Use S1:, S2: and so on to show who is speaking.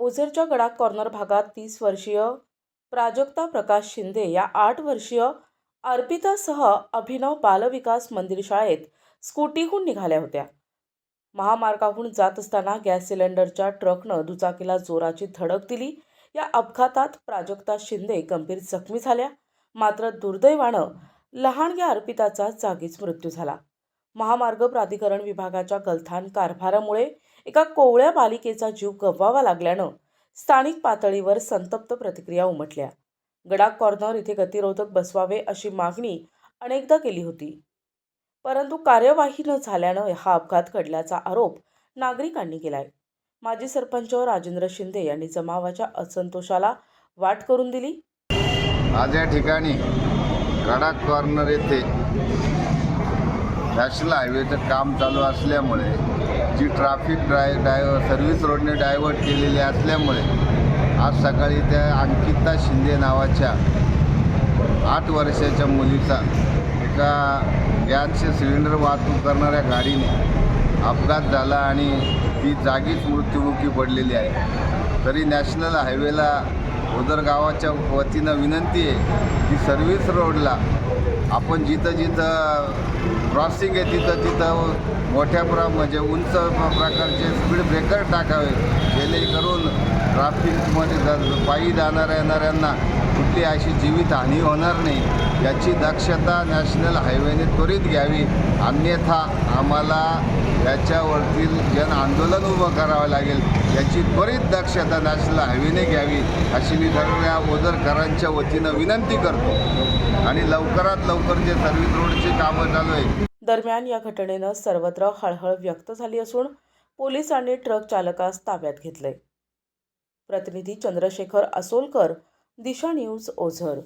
S1: ओझरच्या Gadak corner भागात तीस वर्षीय प्राजक्ता प्रकाश शिंदे या आठ वर्षीय अर्पितासह अभिनव बालविकास मंदिर शाळेत स्कूटीहून निघाल्या होत्या. महामार्गाहून जात असताना गॅस सिलेंडरच्या ट्रकनं दुचाकीला जोराची धडक दिली. या अपघातात प्राजक्ता शिंदे गंभीर जखमी झाल्या. मात्र दुर्दैवानं लहानग्या अर्पिताचा जागीच मृत्यू झाला. महामार्ग प्राधिकरण विभागाच्या गलथान कारभारामुळे एका कोवळ्या बालिकेचा जीव गमवावा लागल्यानं स्थानिक पातळीवर संतप्त प्रतिक्रिया उमटल्या. गडाक कॉर्नर इथे गतिरोधक बसवावे अशी मागणी अनेकदा केली होती. परंतु कार्यवाही न झाल्यानं हा अपघात घडल्याचा आरोप नागरिकांनी केलाय. माजी सरपंच राजेंद्र शिंदे यांनी जमावाच्या असंतोषाला वाट करून दिली.
S2: आज या ठिकाणी गडाक कॉर्नर येथे नॅशनल हायवेचं काम चालू असल्यामुळे जी ट्रॅफिक ड्राय डाय सर्व्हिस रोडने डायव्हर्ट केलेली असल्यामुळे आज सकाळी त्या अंकिता शिंदे नावाच्या आठ वर्षाच्या मुलीचा एका गॅसचे सिलेंडर वाहतूक करणाऱ्या गाडीने अपघात झाला आणि ती जागीच मृत्युमुखी पडलेली आहे. तरी नॅशनल हायवेला उदर गावाच्या वतीनं विनंती आहे की सर्व्हिस रोडला आपण जिथं जिथं क्रॉसिंग आहे तिथं तिथं मोठ्या प्र म्हणजे उंच प्रकारचे स्पीड ब्रेकर टाकावे. जेणेकरून ट्रॅफिकमध्ये पायी जाणाऱ्या येणाऱ्यांना कुठली अशी जीवितहानी होणार नाही याची दक्षता नॅशनल हायवेने त्वरित घ्यावी. अन्यथा आम्हाला याच्यावरतील जन आंदोलन उभं करावं लागेल. याची त्वरित दक्षता नॅशनल हायवेने घ्यावी अशी मी सगळ्या ओझरकरांच्या वतीनं विनंती करतो. आणि लवकरात लवकर जे सर्विस रोडची कामं चालू आहे.
S1: दरम्यान या घटनेनं सर्वत्र हळहळ व्यक्त झाली असून पोलिसांनी ट्रक चालकास ताब्यात घेतले प्रतिनिधी चंद्रशेखर असोलकर दिशा न्यूज ओझर